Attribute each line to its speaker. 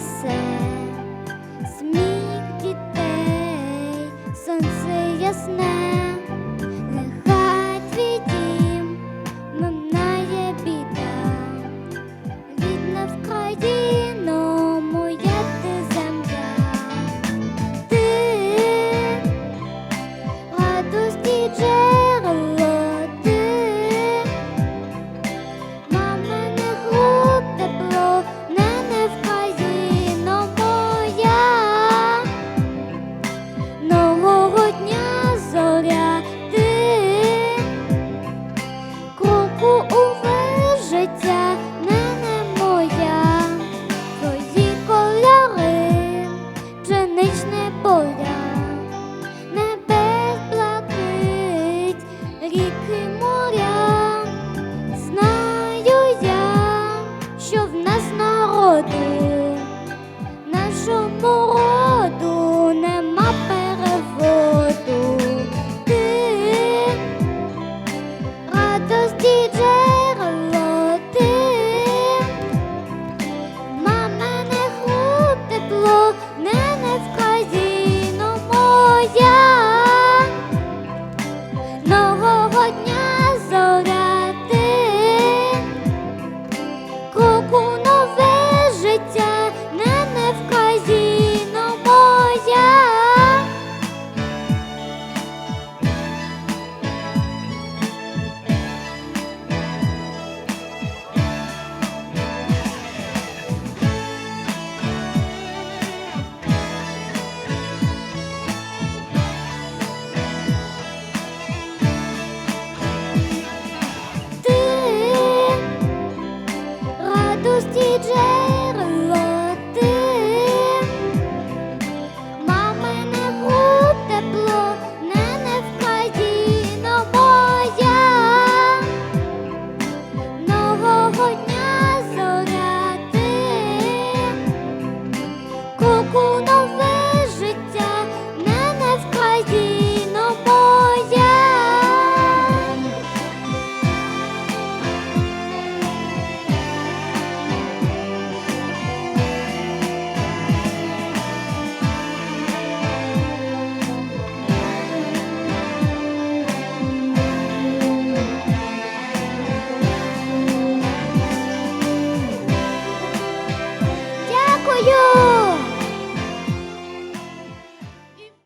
Speaker 1: несе сміх дітей, сонце ясне. шкоди, нашому роду нема переводу, ти радості. 孤单。